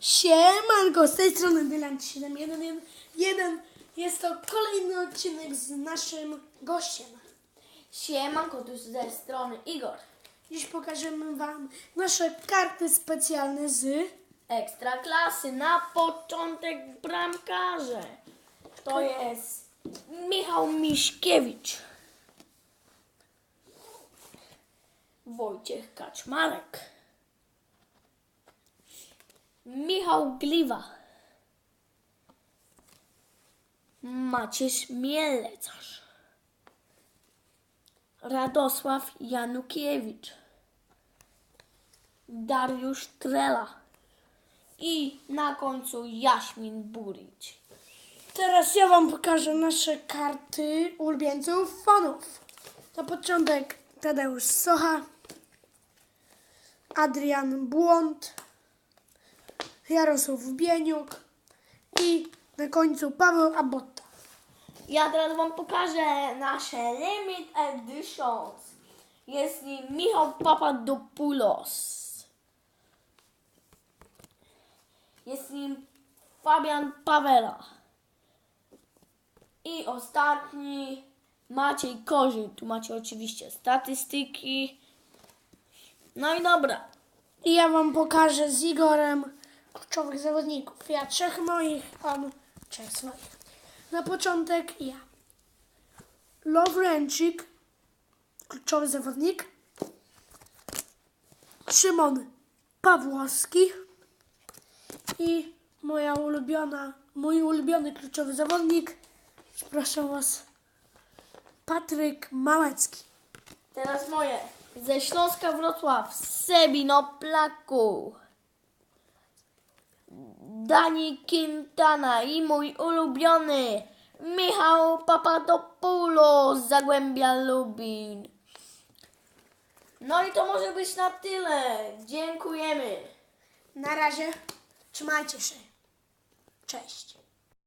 Siemanko, z tej strony Dylan 711. Jest to kolejny odcinek z naszym gościem. Siemanko, tu z strony Igor. Dziś pokażemy Wam nasze karty specjalne z... Ekstra klasy, na początek bramkarze. To jest Michał Miśkiewicz. Wojciech Kaczmarek. Michał Gliwa. Maciej Mielecarz. Radosław Janukiewicz. Dariusz Trela. I na końcu Jaśmin Burić. Teraz ja Wam pokażę nasze karty ulubieńców fanów. Na początek Tadeusz Socha, Adrian Błąd, Jarosław Bieniuk i na końcu Paweł Abotta. Ja teraz Wam pokażę nasze Limit Editions. Jest nim Michał Papadopoulos. Jest nim Fabian Pawela. I ostatni Maciej Korzyn. Tu macie oczywiście statystyki. No i dobra. I ja Wam pokażę z Igorem kluczowych zawodników. Ja trzech moich, on trzech swoich. Na początek ja. Lowrenczyk, kluczowy zawodnik. Szymon Pawłowski i moja ulubiona, mój ulubiony kluczowy zawodnik, przepraszam Was, Patryk Małecki. Teraz moje. Ze Śląska Wrocław. Sebino Plaku. Dani Quintana i mój ulubiony Michał Papadopoulos Zagłębia Lubin. No i to może być na tyle. Dziękujemy. Na razie, trzymajcie się. Cześć.